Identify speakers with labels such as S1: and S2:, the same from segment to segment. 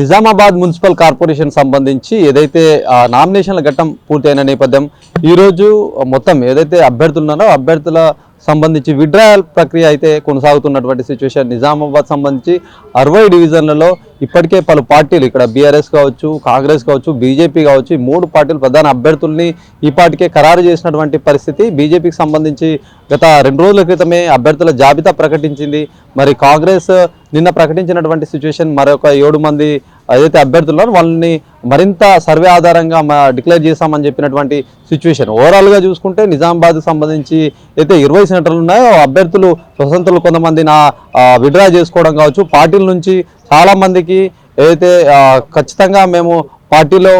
S1: Nizamabad municipal corporation సంబంధించి ఏదైతే నామినేషన్ల ఘట్టం పూర్తయిన నేపథ్యం ఈరోజు మొత్తం ఏదైతే అభ్యర్థులు ఉన్నారో అభ్యర్థుల సంబంధించి విడ్రాయల్ ప్రక్రియ అయితే కొనసాగుతున్నటువంటి సిచ్యువేషన్ నిజామాబాద్ సంబంధించి అరవై డివిజన్లలో ఇప్పటికే పలు పార్టీలు ఇక్కడ బీఆర్ఎస్ కావచ్చు కాంగ్రెస్ కావచ్చు బీజేపీ కావచ్చు మూడు పార్టీలు ప్రధాన అభ్యర్థుల్ని ఈ ఖరారు చేసినటువంటి పరిస్థితి. బీజేపీకి సంబంధించి గత రెండు రోజుల క్రితమే అభ్యర్థుల జాబితా ప్రకటించింది. మరి కాంగ్రెస్ నిన్న ప్రకటించినటువంటి సిచ్యువేషన్ మరొక ఏడు మంది ఏదైతే అభ్యర్థులు ఉన్నారో వాళ్ళని మరింత సర్వే ఆధారంగా డిక్లేర్ చేస్తామని చెప్పినటువంటి సిచ్యువేషన్ ఓవరాల్గా చూసుకుంటే నిజామాబాద్ సంబంధించి అయితే ఇరవై సెంటర్లు ఉన్నాయో అభ్యర్థులు స్వతంత్రులు కొంతమంది నా విడ్రా చేసుకోవడం కావచ్చు. పార్టీల నుంచి చాలామందికి ఏదైతే ఖచ్చితంగా మేము పార్టీలో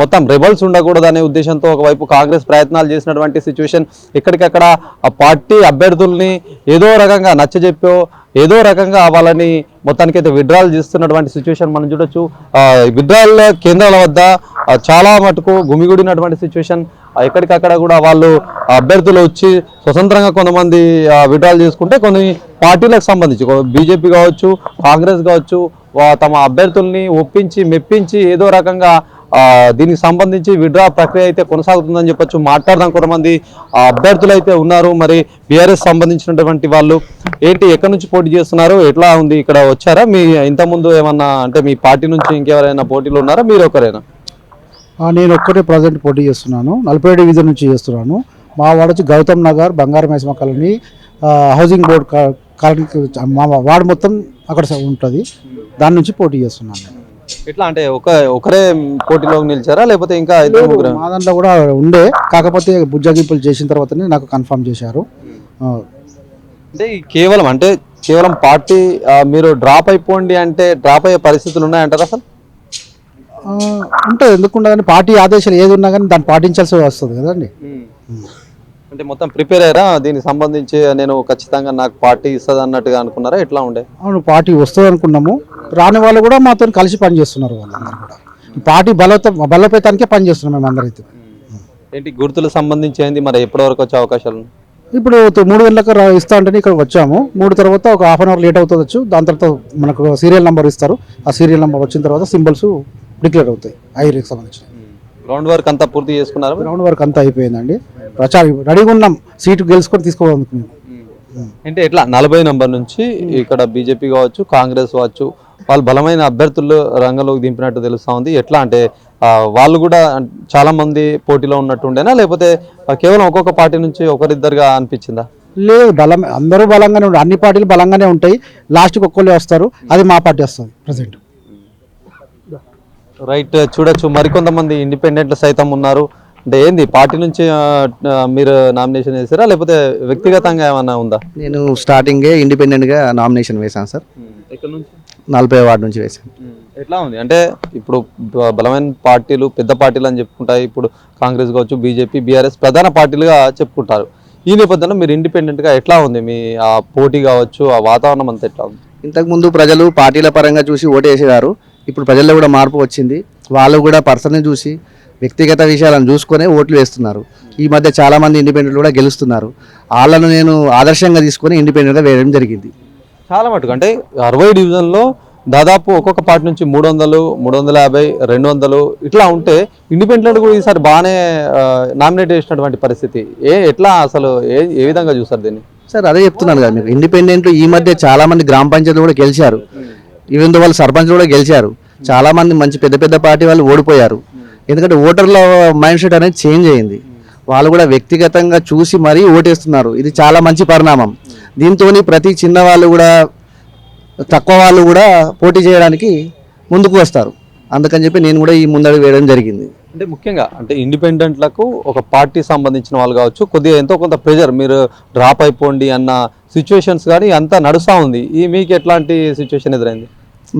S1: మొత్తం రెబల్స్ ఉండకూడదు అనే ఉద్దేశంతో ఒకవైపు కాంగ్రెస్ ప్రయత్నాలు చేసినటువంటి సిచ్యువేషన్ ఎక్కడికక్కడ ఆ పార్టీ అభ్యర్థుల్ని ఏదో రకంగా నచ్చజెప్పో ఏదో రకంగా వాళ్ళని మొత్తానికైతే విడ్రాల్ చేస్తున్నటువంటి సిచ్యువేషన్ మనం చూడొచ్చు. విడ్రాల్ కేంద్రాల వద్ద చాలా మటుకు గుమిగూడినటువంటి సిచ్యువేషన్ ఎక్కడికక్కడ కూడా వాళ్ళు అభ్యర్థులు వచ్చి స్వతంత్రంగా కొంతమంది విడ్రాల్ చేసుకుంటే కొన్ని పార్టీలకు సంబంధించి బీజేపీ కావచ్చు కాంగ్రెస్ కావచ్చు తమ అభ్యర్థుల్ని ఒప్పించి మెప్పించి ఏదో రకంగా దీనికి సంబంధించి విడ్రా ప్రక్రియ అయితే కొనసాగుతుందని చెప్పొచ్చు. మాట్లాడదాం కొంతమంది అభ్యర్థులు అయితే ఉన్నారు. మరి బీఆర్ఎస్ సంబంధించినటువంటి వాళ్ళు ఏంటి ఎక్కడి నుంచి పోటీ చేస్తున్నారు ఎట్లా ఉంది ఇక్కడ వచ్చారా? మీ ఇంతకుముందు ఏమన్నా అంటే మీ పార్టీ నుంచి ఇంకెవరైనా పోటీలు ఉన్నారా? మీరు ఒకరేనా?
S2: నేను ఒక్కటే ప్రజెంట్ పోటీ చేస్తున్నాను. నలభై డివిజన్ నుంచి చేస్తున్నాను. మా వాడు వచ్చి గౌతమ్ నగర్ బంగారం మేసమ కాలనీ హౌసింగ్ బోర్డ్ కాలనీ మా వార్డు మొత్తం అక్కడ ఉంటుంది. దాని నుంచి పోటీ చేస్తున్నాను.
S1: ఎట్లా అంటే ఒక ఒకరే పోటీలో నిలిచారా? లేకపోతే ఇంకా ఇద్దరు ముగ్గురా?
S2: మా దాంట్లో కూడా ఉండే. కాకపోతే బుజ్జగింపులు చేసిన తర్వాతనే నాకు కన్ఫర్మ్ చేశారు.
S1: అంటే కేవలం అంటే కేవలం పార్టీ మీరు డ్రాప్ అయిపోండి అంటే డ్రాప్ అయ్యే పరిస్థితులు ఉన్నాయంటారా అసలు?
S2: ఉంటుంది ఎందుకుండదని పార్టీ ఆదేశాలు ఏది ఉన్నా కానీ దాన్ని పాటించాల్సి వస్తుంది కదండి.
S1: అంటే మొత్తం ప్రిపేర్ అయ్యారా? దీనికి సంబంధించి నేను ఖచ్చితంగా నాకు పార్టీ ఇస్తుంది అన్నట్టుగా అనుకున్నారా? ఎట్లా ఉండే?
S2: అవును పార్టీ వస్తుంది అనుకున్నాము రాని వాళ్ళు కూడా మాతో కలిసి పనిచేస్తున్నారు వాళ్ళందరూ కూడా. పార్టీ బలత బలోపేతానికే పనిచేస్తున్నాం మేము అందరైతే
S1: ఏంటి గుర్తులకు సంబంధించి ఏంది మరి ఎప్పటి వరకు వచ్చే అవకాశాలు?
S2: ఇప్పుడు మూడు గంటలకు ఇస్తా అంటే ఇక్కడ వచ్చాము. మూడు తర్వాత ఒక హాఫ్ అన్ అవర్ లేట్ అవుతుంది దాని తర్వాత మనకు సీరియల్ నెంబర్ ఇస్తారు. ఆ సీరియల్ నెంబర్ వచ్చిన తర్వాత సింబల్స్ డిక్లేర్ అవుతాయి ఐరీకి సంబంధించి
S1: గ్రౌండ్ వర్క్ అంతా పూర్తి చేసుకున్నారా?
S2: గ్రౌండ్ వర్క్ అంతా అయిపోయిందండి. ప్రచారం రెడీగా ఉన్నాం. సీటు గెలుచుకొని తీసుకోవడానికి మేము.
S1: అంటే ఎట్లా? నలభై నంబర్ నుంచి ఇక్కడ బీజేపీ కావచ్చు కాంగ్రెస్ కావచ్చు వాళ్ళు బలమైన అభ్యర్థులు రంగంలోకి దింపినట్టు తెలుస్తా ఉంది. ఎట్లా అంటే వాళ్ళు కూడా అన్- చాలా మంది పోటీలో ఉన్నట్టుండేనా లేకపోతే కేవలం ఒక్కొక్క పార్టీ నుంచి ఒకరిద్దరుగా అనిపించిందా?
S2: లేదు బలం అందరూ బలంగానే ఉంటారు అన్ని పార్టీలు బలంగానే ఉంటాయి. లాస్ట్కి ఒక్కళ్ళే వస్తారు అది మా పార్టీ వస్తుంది ప్రజెంట్
S1: రైట్ చూడొచ్చు. మరికొంతమంది ఇండిపెండెంట్లు సైతం ఉన్నారు. అంటే ఏంది పార్టీ నుంచి మీరు నామినేషన్ చేసారా లేకపోతే వ్యక్తిగతంగా ఏమన్నా ఉందా?
S3: నేను స్టార్టింగే ఇండిపెండెంట్గా నామినేషన్ వేశాను సార్
S1: ఎక్కడ నుంచి?
S3: నలభై వార్డు నుంచి వేశాను.
S1: ఎట్లా ఉంది? అంటే ఇప్పుడు బలమైన పార్టీలు పెద్ద పార్టీలు అని చెప్పుకుంటాయి. ఇప్పుడు కాంగ్రెస్ కావచ్చు బీజేపీ బీఆర్ఎస్ ప్రధాన పార్టీలుగా చెప్పుకుంటారు. ఈ నేపథ్యంలో మీరు ఇండిపెండెంట్గా ఎట్లా ఉంది? మీ ఆ పోటీ కావచ్చు ఆ వాతావరణం అంతా ఎట్లా ఉంది?
S3: ఇంతకుముందు ప్రజలు పార్టీల పరంగా చూసి ఓటేసేవారు. ఇప్పుడు ప్రజల్లో కూడా మార్పు వచ్చింది. వాళ్ళు కూడా పర్సన్ని చూసి వ్యక్తిగత విషయాలను చూసుకొని ఓట్లు వేస్తున్నారు. ఈ మధ్య చాలామంది ఇండిపెండెంట్లు కూడా గెలుస్తున్నారు. వాళ్ళను నేను ఆదర్శంగా తీసుకొని ఇండిపెండెంట్గా వేయడం జరిగింది.
S1: చాలా మటుకు. అంటే అరవై డివిజన్లో దాదాపు ఒక్కొక్క పార్టీ నుంచి మూడు వందలు మూడు వందల యాభై రెండు వందలు ఇట్లా ఉంటే ఇండిపెండెంట్ కూడా ఈసారి బాగానే నామినేట్ చేసినటువంటి పరిస్థితి. ఏ ఎట్లా అసలు ఏ ఏ విధంగా చూస్తారు దీన్ని?
S3: సార్ అదే చెప్తున్నాను కదా మీరు. ఇండిపెండెంట్ ఈ మధ్య చాలా మంది గ్రామ పంచాయతీలు కూడా గెలిచారు. ఈవెన్ వాళ్ళు సర్పంచ్ కూడా గెలిచారు. చాలా మంది మంచి పెద్ద పెద్ద పార్టీ వాళ్ళు ఓడిపోయారు. ఎందుకంటే ఓటర్ల మైండ్ సెట్ అనేది చేంజ్ అయింది. వాళ్ళు కూడా వ్యక్తిగతంగా చూసి మరీ ఓటేస్తున్నారు. ఇది చాలా మంచి పరిణామం. దీంతో ప్రతి చిన్న వాళ్ళు కూడా తక్కువ వాళ్ళు కూడా పోటీ చేయడానికి ముందుకు వస్తారు. అందుకని చెప్పి నేను కూడా ఈ ముందడుగు వేయడం జరిగింది.
S1: అంటే ముఖ్యంగా అంటే ఇండిపెండెంట్లకు ఒక పార్టీ సంబంధించిన వాళ్ళు కావచ్చు కొద్దిగా ఎంతో కొంత ప్రెజర్ మీరు డ్రాప్ అయిపోండి అన్న సిచ్యువేషన్స్ కానీ అంతా నడుస్తూ ఉంది. ఈ మీకు ఎట్లాంటి సిచ్యువేషన్ ఎదురైంది?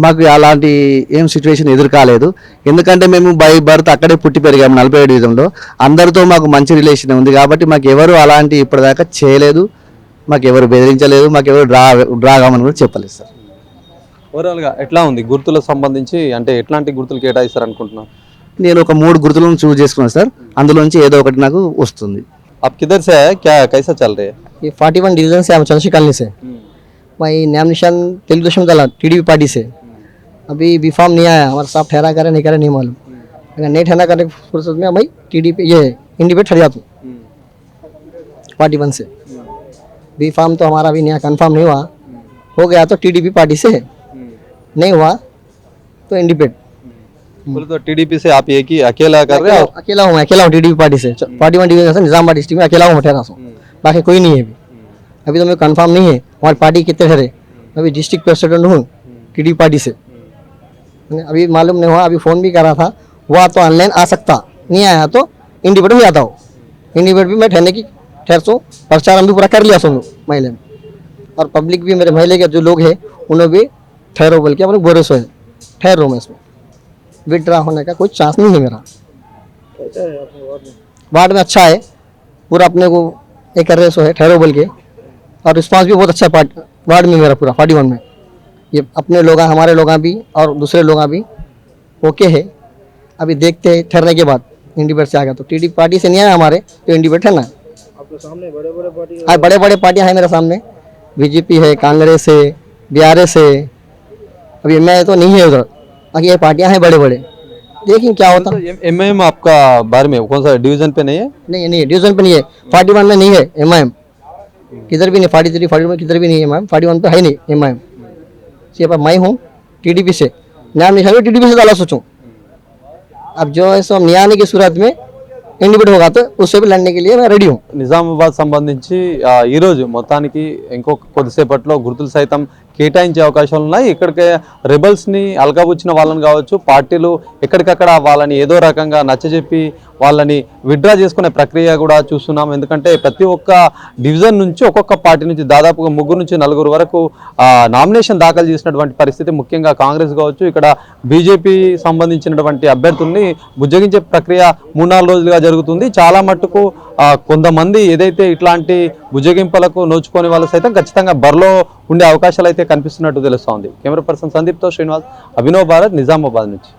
S3: మాకు అలాంటి ఏం సిచ్యువేషన్ ఎదురు కాలేదు. ఎందుకంటే మేము బై బర్త్ అక్కడే పుట్టి పెరిగాము నలభై ఏడు డివిజన్లో అందరితో మాకు మంచి రిలేషన్ ఉంది కాబట్టి మాకు ఎవరు అలాంటి ఇప్పటిదాకా చేయలేదు. మాకు ఎవరు బెదిరించలేదు మాకు ఎవరు డ్రా డ్రా కామని కూడా చెప్పలేదు సార్
S1: ఓవరాల్గా ఎట్లా ఉంది గుర్తులకు సంబంధించి అంటే ఎట్లాంటి గుర్తులు కేటాయిస్తారు అనుకుంటున్నాను
S3: నేను ఒక మూడు గుర్తులను చూస్ చేసుకున్నాను సార్ అందులోంచి ఏదో ఒకటి నాకు వస్తుంది
S1: आप किधर से है क्या कैसा चल रहे हैं
S4: ये फोर्टी वन डिवीजन से हम चंद्रशेखर कॉलोनी से मैं नॉमिनेशन तेलुगुदेशम दल टीडीपी पार्टी से अभी बी फॉर्म नहीं आया हमारा साहब ठहरा करे नहीं करे नहीं मालूम अगर नहीं ठहरा करने की फुर्सत में भाई टी डी ये इंडिपेंडेंट ठहर जाता हूँ पार्टी वन से बी फॉर्म तो हमारा अभी नया कंफर्म नहीं हुआ। हो गया तो टीडीपी पार्टी से। नहीं हुआ तो इंडिपेंडेंट
S1: बोले तो टीडीपी से आप एक ही अकेला कर रहे हो?
S4: अकेला हूँ मैं अकेला हूँ टीडीपी पार्टी से। पार्टी वन डिवीज़न से निजामाबाद डिस्ट्रिक्ट में अकेला हूँ ठहरा हूँ बाकी कोई नहीं है अभी। अभी तो मेरे कंफर्म नहीं है हमारी पार्टी कितने ठहरे अभी डिस्ट्रिक्ट प्रेसिडेंट हूँ टीडीपी पार्टी से। अभी मालूम नहीं हुआ अभी फ़ोन भी करा था। हुआ तो ऑनलाइन आ सकता नहीं आया तो इंडिपेंडेंट भी आता हो। इंडिपेंडेंट भी मैं ठहरने की ठहर सो प्रचार हम भी पूरा कर लिया सुन महिला में और पब्लिक भी मेरे महिला के जो लोग हैं, उन्हें भी ठहरो बोल के अपने बोरे सो है ठहर हूँ। मैं इसमें। विड्रा होने का कोई चांस नहीं है मेरा। वार्ड में अच्छा है, पूरा अपने को ये कर रहे सो है, ठहरो बोल के। और रिस्पांस भी बहुत अच्छा पार्ट वार्ड में मेरा पूरा फोर्टी वन में। ये अपने लोग हमारे लोग भी, और दूसरे लोग भी ओके है। अभी देखते हैं, ठहरने के बाद इंडिपेंडेंट से आ गया तो टीडी पार्टी से नहीं आया हमारे तो इंडिपेंडेंट ठहरना है हाँ बड़े बड़े पार्टियाँ हैं मेरे सामने। बीजेपी है कांग्रेस है बी आर एस है। अभी मैं तो नहीं है उधर। बाकी ये पार्टियाँ हैं बड़े बड़े देखें क्या होता।
S1: है तो एमआईएम आपका बारे में कौन सा डिवीज़न पे नहीं है?
S4: नहीं नहीं डिवीज़न पे नहीं है। फोर्टी वन में नहीं है एम आई एम किधर भी नहीं फोर्टी थ्री फोर्टी वन किधर भी नहीं है M I M forty one पे है नहीं एम आई एम सिर्फ़ अब मैं हूँ टीडीपी से। न्याय निशान पी से डाला सोचूं। अब जो है सो न्याय आने की सूरत में ఇండిపెండెంట్ కాదు ఉస్ అన్నికి రెడీ
S1: నిజామాబాద్ సంబంధించి ఈరోజు మొత్తానికి ఇంకొక కొద్దిసేపట్లో గుర్తులు సైతం కేటాయించే అవకాశాలు ఉన్నాయి. ఇక్కడికి రిబల్స్ని అలగబుచ్చిన వాళ్ళని కావచ్చు పార్టీలు ఎక్కడికక్కడ వాళ్ళని ఏదో రకంగా నచ్చజెప్పి వాళ్ళని విత్డ్రా చేసుకునే ప్రక్రియ కూడా చూస్తున్నాం. ఎందుకంటే ప్రతి ఒక్క డివిజన్ నుంచి ఒక్కొక్క పార్టీ నుంచి దాదాపుగా ముగ్గురు నుంచి నలుగురు వరకు నామినేషన్ దాఖలు చేసినటువంటి పరిస్థితి ముఖ్యంగా కాంగ్రెస్ కావచ్చు ఇక్కడ బీజేపీ సంబంధించినటువంటి అభ్యర్థుల్ని బుజ్జగించే ప్రక్రియ మూడు నాలుగు రోజులుగా జరుగుతుంది. చాలా మట్టుకు కొంతమంది ఏదైతే ఇట్లాంటి భుజగింపులకు నోచుకొని వాళ్ళు సైతం ఖచ్చితంగా బరిలో ఉండే అవకాశాలు అయితే కనిపిస్తున్నట్టు తెలుస్తోంది. కెమెరా పర్సన్ సందీప్తో శ్రీనివాస్ అభినవ్ భారత్ నిజామాబాద్ నుంచి.